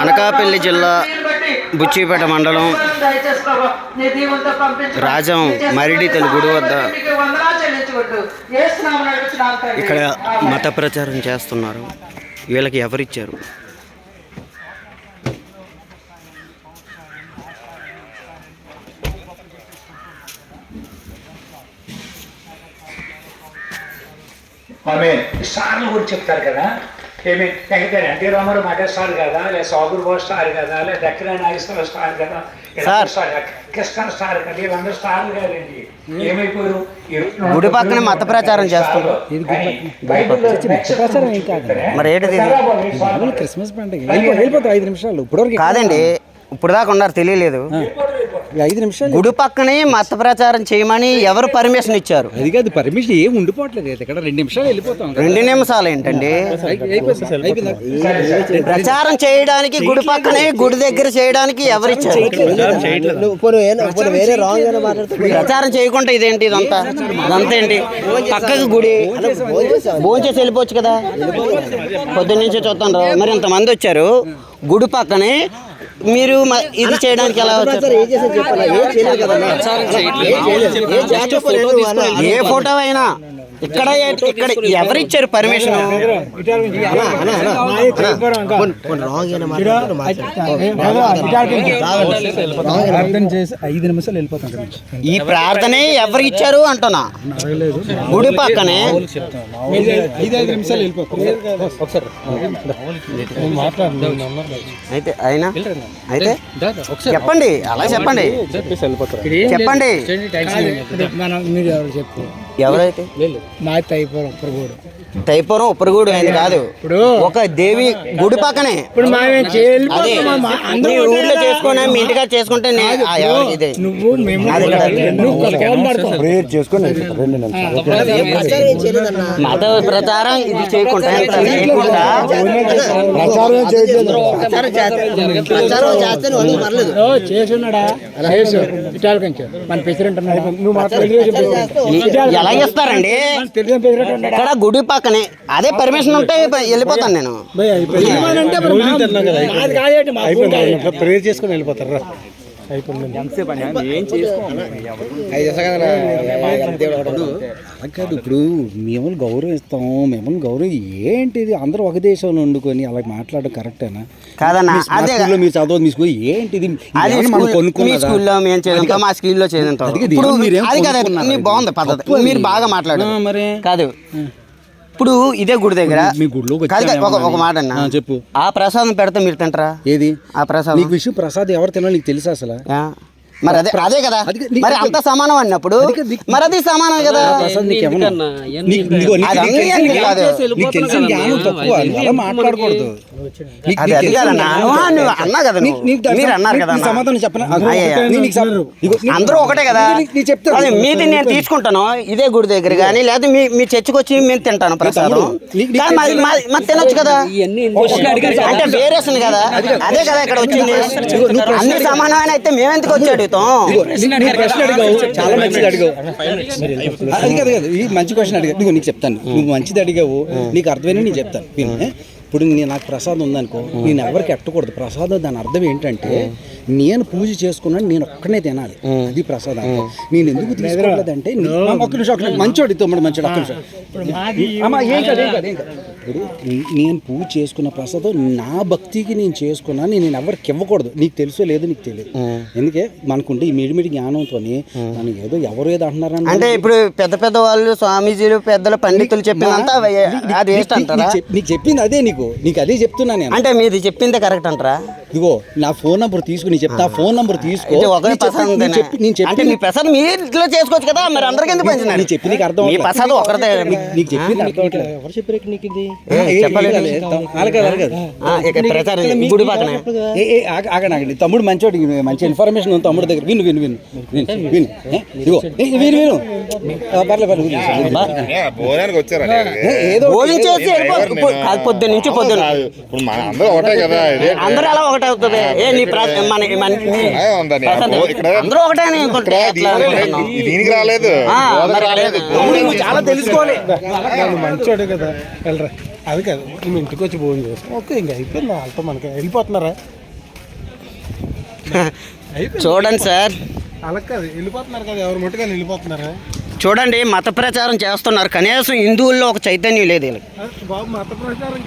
అనకాపల్లి జిల్లా బుచ్చిపేట మండలం రాజం మరిడి గుడి వద్ద ఇక్కడ మత ప్రచారం చేస్తున్నారు. వీళ్ళకి ఎవరిచ్చారు? ఆమె సార్లు కూడా చెప్తారు కదా. ఏమి ఎక్కడ ఎన్టీ రామారావు మాట స్టార్ కదా లేదా సాగురు బాబు స్టార్ కదా లేదా దక్షిణ నాగేశ్వర స్టార్ కదా సార్. స్టార్ కృష్ణ స్టార్ కదా వీళ్ళందరూ స్టార్లు కాదండి. ఏమైపోయారు? గుడి పక్కన మత ప్రచారం. మరి మామూలు క్రిస్మస్ పండుగ. వెళ్ళిపో- వెళ్ళిపోతాం ఐదు నిమిషాలు. ఇప్పటివరకు కాదండి ఇప్పుడు దాకా ఉన్నారు తెలియలేదు. ఐదు నిమిషాలు గుడి పక్కనే మత ప్రచారం చేయమని ఎవరు పర్మిషన్ ఇచ్చారు? అది కాదు పర్మిషన్ ఏం ఉండిపోవట్లేదు. ఇక్కడ రెండు నిమిషాలు వెళ్ళిపోతాం. రెండు నిమిషాలు ఏంటండి? ప్రచారం చేయడానికి గుడి పక్కనే గుడి దగ్గర చేయడానికి ఎవరిచ్చారు ప్రచారం చేయకుండా ఇదేంటి ఇదంతా? ఇదంతా ఏంటి? పక్కకి గుడి. భోంచేసి వెళ్ళిపోవచ్చు కదా? పొద్దున్న చూస్తాను మరి ఇంతమంది వచ్చారు. గుడి పక్కనే మీరు ఇది చేయడానికి ఎలా వచ్చారు? ఏ ఫోటో అయినా ఇక్కడ ఇక్కడ పర్మిషన్ ఐదు నిమిషాలు వెళ్ళిపోతాం ఇక్కడ నుంచి. ఈ ప్రార్థనే ఎవరు ఇచ్చారు అంటున్నా? గుడి పక్కనే. ఐదు నిమిషాలు అయితే అయినా? అయితే? చెప్పండి అలా చెప్పండి. చెప్పండి. మనం మీరు ఎవరు చెప్పు. ఎవరైతే? మా అయిపోవడం ఇప్పుడు కూడా తైపురం ఉప్పరగూడు అయింది కాదు. ఒక దేవి గుడి పక్కనే. ఇప్పుడు అదే ఊర్లో చేసుకున్నా మీ ఇంటిగా చేసుకుంటే నే- ఆ, ఎవరికి ఇదే? నువ్వు మేము అది ఇక్కడ నువ్వు కోపం పడతావు. ప్రేయర్ చేసుకొని రెండు నిమిషాలు. మత ప్రచారం ఇది చేయకుండా చేయకుండా ప్రచారం చేయట్లేదు. ఓ, చేసున్నాడా? చేసు. ఇటాలు కొంచెం మన ప్రెసిడెంట్ ఉన్నాడు? నువ్వు మాట్లాడి ఈ- ఎలా ప్రెసిడెంట్ ఉన్నాడా? ఇక్కడ గుడి పక్కనే అదే పర్మిషన్ ఉంటే వెళ్ళిపోతాను నేను. ప్రేయర్ చేసుకొని వెళ్ళిపోతారు అది కాదు ఇప్పుడు మేము గౌరవిస్తాం మేము గౌరవం ఏంటిది? అందరూ ఒక దేశంలో వండుకొని అలా మాట్లాడడం కరెక్టేనా? కాదన్నా అదే మీరు చదవదు మీ స్కూల్ ఏంటిది? మనం మీ కొనుక్కున్నదా? స్కూల్లో మేము చదువుతాం మా స్కూల్లో చదువుతాం అది కాదు, బాగుంది పద్ధతి. మీరు బాగా మాట్లాడారు. మరి. కాదు. ఇప్పుడు ఇదే గుడి దగ్గర. మీ గుడిలోకి కాదు కాదు, ఒక మాట అన్న. చెప్పు. ఆ ప్రసాదం పెడితే మీరు తింటారా? ఏది? ఆ ప్రసాదం. నీకు విషయం ప్రసాద్ ఎవరు తినాలి నీకు తెలుసా అసలు? ఆ, మరి అదే అదే కదా. మరి అంత సమానం అన్నప్పుడు అది కాదు, నీ- మరి అది సమానం కదా. మాట్లాడకూడదు. అది అది నువ్వు. అన్నా కదా మీరు అన్నారు కదా. సమాధానం చెప్పనా? అందరూ ఒకటే కదా. మీది నేను తీసుకుంటాను. ఇదే గుడి దగ్గర కానీ లేదా మీ మీ చర్చికి వచ్చి మేము తింటాను ప్రసాదం. మాది- మాది- మాది తినొచ్చు కదా. అంటే వేరేసింది కదా. అదే కదా ఇక్కడ వచ్చింది. అన్ని సమానమైన అయితే మేము ఎందుకు అడిగావు. చాలా మంచిది అడిగావు. అది కాదు కాదు ఈ మంచి క్వశ్చన్ అడిగా నీకు నీకు చెప్తాను. నువ్వు మంచిది అడిగావు. నీకు అర్థమైన నేను చెప్తాను? ఇప్పుడు నేను నాకు ప్రసాదం ఉందనుకో నేను ఎవరికి ఎట్టకూడదు. ప్రసాదం దాని అర్థం ఏంటంటే నేను పూజ చేసుకున్నాను నేను ఒక్కనే తినాలి. అది ప్రసాదం. నేను ఎందుకు తీసుకోవట్లేదంటే నీ- ఒక్క నిమిషం ఒక్క మంచోడి తమ్ముడు మంచోడు ఒక్క నిమిషం. అమ్మా ఏం కాదు ఏం కాదు ఏం కాదు. ఇప్పుడు నేను పూజ చేసుకున్న ప్రసాదం నా భక్తికి నేను చేసుకున్నాను నేను ఎవరికి ఇవ్వకూడదు. నీకు తెలుసో లేదో నీకు తెలియదు. ఎందుకే? మనకుంటే ఈ మిడిమిడి జ్ఞానంతో మనం ఏదో ఎవరు ఏదో అంటున్నారని అంటే ఇప్పుడు పెద్ద పెద్ద వాళ్ళు స్వామీజీలు పెద్దల పండితులు చెప్పిందంతా అవి- అది వేస్ట్ అంటారా? నీకు చెప్- నీకు చెప్పింది అదే నీకు. నీకు అదే చెప్తున్నా నేను. అంటే మీది చెప్పిందే కరెక్ట్ అంటారా? ఇదిగో నా ఫోన్ నంబర్ తీసుకుని చెప్తా ఆ. ఫోన్ నంబర్ తీసుకో. నేను చెప్పి- చెప్పి చెప్పి మీ ఇంట్లో చేసుకోవచ్చు కదా మరి అందరికి ఎందుకు నేను చెప్పి నీకు అర్థం. ప్రసాదం ఒకరిదే నీకు. అవ్వట్లేదు. ఎవరు చెప్పారు నీకు ఇది? గుడి పక్కన. ఆగండి తమ్ముడు మంచోడు మంచి ఇన్ఫర్మేషన్ ఉంది. తమ్ముడు దగ్గర విను విను విను విను విను? ఇదిగో విను విను. పర్లేదు పర్లేదు ఏదో పొద్దున్న నుంచి పొద్దున్న. ఇప్పుడు మన అందరూ ఒకటే కదా ఇదే అందరూ ఎలా ఒకటే అవుతుంది. ఏ నీ ప్ర- మన మన- నీ అదే ఉందని ప్రసాదం. ఇక్కడ అందరూ ఒకటే అని అనుకుంటే ఎట్లా అనుకుంటున్నావు? దీనికి రాలేదు. ఆ, భోజనం మరి రాలేదు. నువ్వు చాలా తెలుసుకోవాలి. మంచోడు కదా. వెళ్ళరా. అది కాదు. మేము ఇంటికి వచ్చి భోజనం చేస్తాం ఓకే ఇంకా అయిపోయింది. వాళ్ళతో మనకి వెళ్ళిపోతున్నారా? అయిపోయింది. చూడండి సార్. అలా కాదు వెళ్ళిపోతున్నారు కదా. ఎవరు మట్టుగా వెళ్ళిపోతున్నారా? చూడండి మత ప్రచారం చేస్తున్నారు. కనీసం హిందువుల్లో ఒక చైతన్యం లేదు వీళ్ళకి. బాబు మత ప్రచారం